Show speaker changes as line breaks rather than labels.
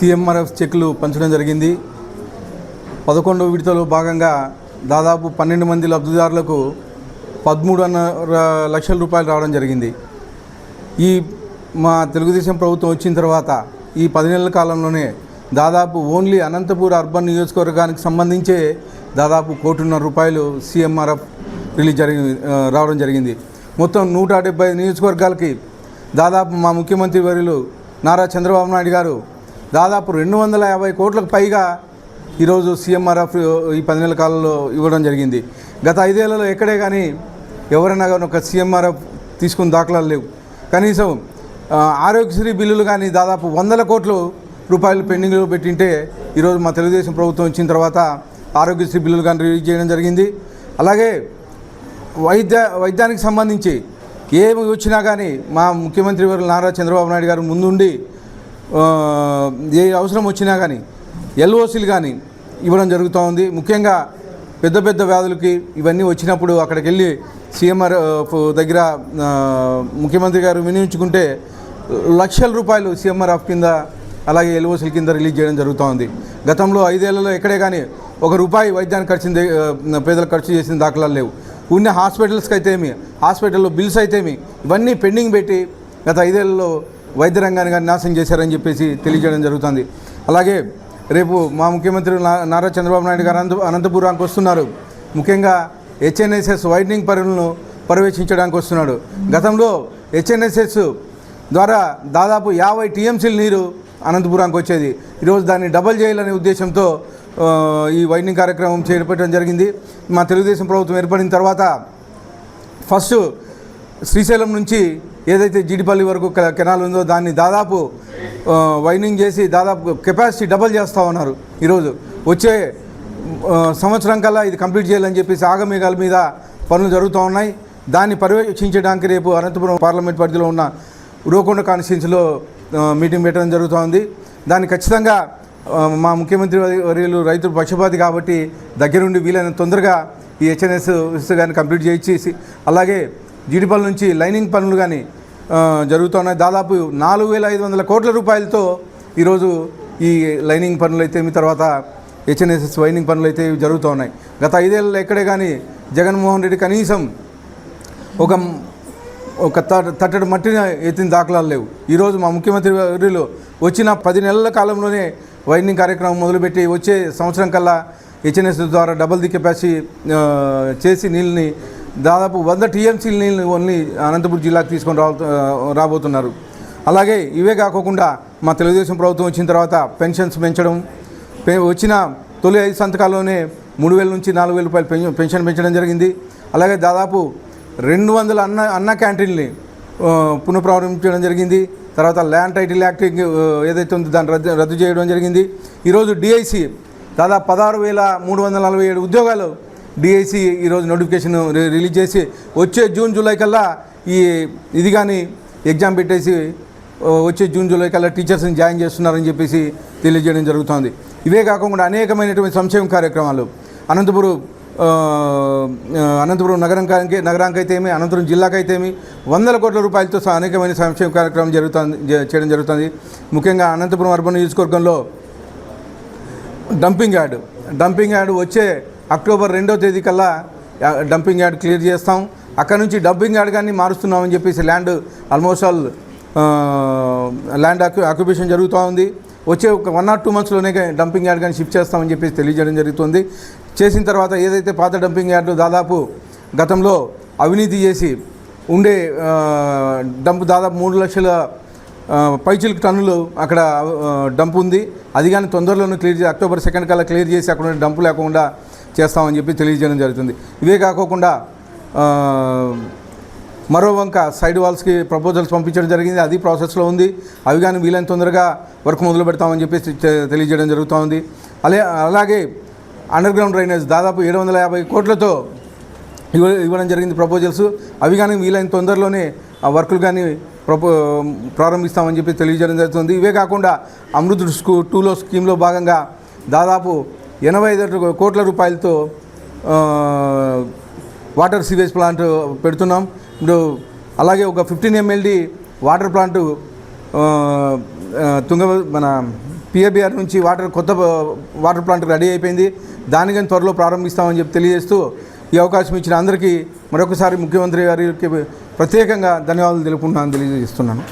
CMRF చెక్లు పంచడం జరిగింది. పదకొండవ విడతలో భాగంగా దాదాపు పన్నెండు మంది లబ్ధిదారులకు పదమూడున్నర లక్షల రూపాయలు రావడం జరిగింది. ఈ మా తెలుగుదేశం ప్రభుత్వం వచ్చిన తర్వాత ఈ పది నెలల కాలంలోనే దాదాపు ఓన్లీ అనంతపూర్ అర్బన్ నియోజకవర్గానికి సంబంధించే దాదాపు కోటిన్నర రూపాయలు సీఎంఆర్ఎఫ్ రిలీజ్ జరిగి రావడం జరిగింది. మొత్తం నూట డెబ్బై నియోజకవర్గాలకి దాదాపు మా ముఖ్యమంత్రి వర్యులు నారా చంద్రబాబు నాయుడు గారు దాదాపు రెండు వందల యాభై కోట్లకు పైగా ఈరోజు సీఎంఆర్ఎఫ్ ఈ పది నెలల కాలంలో ఇవ్వడం జరిగింది. గత ఐదేళ్ళలో ఎక్కడే కానీ ఎవరైనా కానీ ఒక సీఎంఆర్ఎఫ్ తీసుకున్న దాఖలాలు లేవు. కనీసం ఆరోగ్యశ్రీ బిల్లులు కానీ దాదాపు వందల కోట్లు రూపాయలు పెండింగ్లో పెట్టింటే ఈరోజు మా తెలుగుదేశం ప్రభుత్వం వచ్చిన తర్వాత ఆరోగ్యశ్రీ బిల్లులు కానీ రిలీజ్ చేయడం జరిగింది. అలాగే వైద్య వైద్యానికి సంబంధించి ఏమి వచ్చినా కానీ మా ముఖ్యమంత్రి వారు నారా చంద్రబాబు నాయుడు గారు ముందుండి ఏ అవసరం వచ్చినా కానీ ఎల్ఓసీలు కానీ ఇవ్వడం జరుగుతూ ఉంది. ముఖ్యంగా పెద్ద పెద్ద వ్యాధులకి ఇవన్నీ వచ్చినప్పుడు అక్కడికి వెళ్ళి సీఎంఆర్ దగ్గర ముఖ్యమంత్రి గారు వినియోగించుకుంటే లక్షల రూపాయలు సీఎంఆర్ ఆఫ్ కింద అలాగే ఎల్ఓసీల కింద రిలీజ్ చేయడం జరుగుతూ ఉంది. గతంలో ఐదేళ్ళలో ఎక్కడే కానీ ఒక రూపాయి వైద్యానికి ఖర్చు పేదలకు ఖర్చు చేసిన దాఖలాలు లేవు. ఉన్న హాస్పిటల్స్కి అయితే ఏమి హాస్పిటల్లో బిల్స్ అయితే ఏమి ఇవన్నీ పెండింగ్ పెట్టి గత ఐదేళ్ళలో వైద్య రంగాన్ని కానీ నాశనం చేశారని చెప్పేసి తెలియజేయడం జరుగుతుంది. అలాగే రేపు మా ముఖ్యమంత్రి నారా చంద్రబాబు నాయుడు గారు అనంత అనంతపురానికి వస్తున్నారు. ముఖ్యంగా హెచ్ఎన్ఎస్ఎస్ వైడనింగ్ పనులను పర్యవేక్షించడానికి వస్తున్నాడు. గతంలో హెచ్ఎన్ఎస్ఎస్ ద్వారా దాదాపు యాభై టీఎంసీల నీరు అనంతపురానికి వచ్చేది. ఈరోజు దాన్ని డబల్ చేయాలనే ఉద్దేశంతో ఈ వైడనింగ్ కార్యక్రమం చేపట్టడం జరిగింది. మా తెలుగుదేశం ప్రభుత్వం ఏర్పడిన తర్వాత ఫస్ట్ శ్రీశైలం నుంచి ఏదైతే జీడిపల్లి వరకు క- కెనాల్ ఉందో దాన్ని దాదాపు వైనింగ్ చేసి దాదాపు కెపాసిటీ డబల్ చేస్తూ ఉన్నారు ఈరోజు. వచ్చే సంవత్సరం కల్లా ఇది కంప్లీట్ చేయాలని చెప్పేసి ఆగమేఘాల మీద పనులు జరుగుతూ ఉన్నాయి. దాన్ని పర్యవేక్షించడానికి రేపు అనంతపురం పార్లమెంట్ పరిధిలో ఉన్న ఉరవకొండ కాన్స్టిట్యూన్సీలో మీటింగ్ పెట్టడం జరుగుతోంది దాన్ని ఖచ్చితంగా మా ముఖ్యమంత్రి వర్యులు రైతులు పక్షపాతి కాబట్టి దగ్గరుండి వీలైనంత తొందరగా ఈ హెచ్ఎన్ఎస్ కానీ కంప్లీట్ చేయించేసి అలాగే జీడిపల్లి నుంచి లైనింగ్ పనులు కానీ జరుగుతున్నాయి. దాదాపు నాలుగు వేల ఐదు వందల కోట్ల రూపాయలతో ఈరోజు ఈ లైనింగ్ పనులు అయితే మీ తర్వాత హెచ్ఎన్ఎస్ఎస్ వైనింగ్ పనులు అయితే జరుగుతూ ఉన్నాయి గత ఐదేళ్ళలో ఎక్కడే కానీ జగన్మోహన్ రెడ్డి కనీసం ఒక ఒక తట్టడి మట్టిని ఎత్తిన దాఖలాలు లేవు. ఈరోజు మా ముఖ్యమంత్రి వర్యులు వచ్చిన పది నెలల కాలంలోనే వైండింగ్ కార్యక్రమం మొదలుపెట్టి వచ్చే సంవత్సరం కల్లా హెచ్ఎన్ఎస్ ద్వారా డబల్ ది కెపాసిటీ చేసి నీళ్ళని దాదాపు వంద టీఎంసీల నీళ్ళని ఓన్లీ అనంతపురం జిల్లాకు తీసుకొని రా రాబోతున్నారు. అలాగే ఇవే కాకుండా మా తెలుగుదేశం ప్రభుత్వం వచ్చిన తర్వాత పెన్షన్స్ పెంచడం వచ్చిన తొలి ఐదు సంతకాల్లోనే మూడు వేల నుంచి నాలుగు వేల రూపాయలు పెన్షన్ పెన్షన్ పెంచడం జరిగింది. అలాగే దాదాపు రెండు వందల అన్న అన్న క్యాంటీన్ని పునఃప్రారంభించడం జరిగింది. తర్వాత ల్యాండ్ టైటిల్ యాక్ట్ ఏదైతే ఉందో దాన్ని రద్దు రద్దు చేయడం జరిగింది. ఈరోజు డిఐసి దాదాపు పదహారు వేల మూడు వందల నలభై ఏడు ఉద్యోగాలు డిఐసి ఈరోజు నోటిఫికేషన్ రిలీజ్ చేసి వచ్చే జూన్ జూలై కల్లా ఈ ఇది కానీ ఎగ్జామ్ పెట్టేసి వచ్చే జూన్ జూలై కల్లా టీచర్స్ని జాయిన్ చేస్తున్నారని చెప్పేసి తెలియజేయడం జరుగుతోంది. ఇవే కాకుండా అనేకమైనటువంటి సంక్షేమ కార్యక్రమాలు. అనంతపురం అనంతపురం నగరంకానికి నగరానికైతే ఏమి అనంతపురం జిల్లాకైతే ఏమి వందల కోట్ల రూపాయలతో అనేకమైన సంక్షేమ కార్యక్రమం జరుగుతుంది చేయడం జరుగుతుంది. ముఖ్యంగా అనంతపురం అర్బన్ నియోజకవర్గంలో డంపింగ్ యార్డు. డంపింగ్ యార్డు వచ్చే అక్టోబర్ రెండో తేదీ కల్లా డంపింగ్ యార్డ్ క్లియర్ చేస్తాం. అక్కడ నుంచి డంపింగ్ యార్డ్ కానీ మారుస్తున్నామని చెప్పేసి ల్యాండ్ ఆల్మోస్ట్ ఆల్ ల్యాండ్ ఆక్యు ఆక్యుపేషన్ జరుగుతూ ఉంది. వచ్చే ఒక వన్ ఆర్ టూ మంత్స్లోనే డంపింగ్ యార్డ్ కానీ షిఫ్ట్ చేస్తామని చెప్పేసి తెలియజేయడం జరుగుతుంది. చేసిన తర్వాత ఏదైతే పాత డంపింగ్ యార్డు దాదాపు గతంలో అవినీతి చేసి ఉండే డంప్ దాదాపు మూడు లక్షల ఆ, టన్నులు అక్కడ డంప్ ఉంది. అది కానీ తొందరలోనే క్లియర్ చేసి అక్టోబర్ సెకండ్ కల్లా క్లియర్ చేసి అక్కడ ఉన్న డంపు లేకుండా చేస్తామని చెప్పి తెలియజేయడం జరుగుతుంది. ఇవే కాకోకుండా మరో వంక సైడ్ వాల్స్కి ప్రపోజల్స్ పంపించడం జరిగింది. అది ప్రాసెస్లో ఉంది. అవి కానీ వీలైన తొందరగా వర్క్ మొదలు పెడతామని చెప్పి తెలియజేయడం తెలియజేయడం జరుగుతోంది అలే అలాగే అండర్ గ్రౌండ్ డ్రైనేజ్ దాదాపు ఏడు వందల యాభై కోట్లతో ఇవ్వ ఇవ్వడం జరిగింది ప్రపోజల్స్. అవి కానీ వీలైన తొందరలోనే ఆ వర్కులు కానీ ప్రపో ప్రారంభిస్తామని చెప్పి తెలియజేయడం జరుగుతుంది. ఇవే కాకుండా అమృత్ స్కూ టూలో స్కీమ్లో భాగంగా దాదాపు ఎనభై ఐదు కోట్ల రూపాయలతో వాటర్ సివేజ్ ప్లాంట్ పెడుతున్నాం. ఇప్పుడు అలాగే ఒక fifteen MLD water plant Tunga మన పిఏబిఆర్ నుంచి వాటర్ కొత్త వాటర్ ప్లాంట్ రెడీ అయిపోయింది. దాని కానీ త్వరలో ప్రారంభిస్తామని చెప్పి తెలియజేస్తూ ఈ అవకాశం ఇచ్చిన అందరికీ మరొకసారి ముఖ్యమంత్రి గారికి ప్రత్యేకంగా ధన్యవాదాలు తెలుపుకుంటున్నాను తెలియజేస్తున్నాను.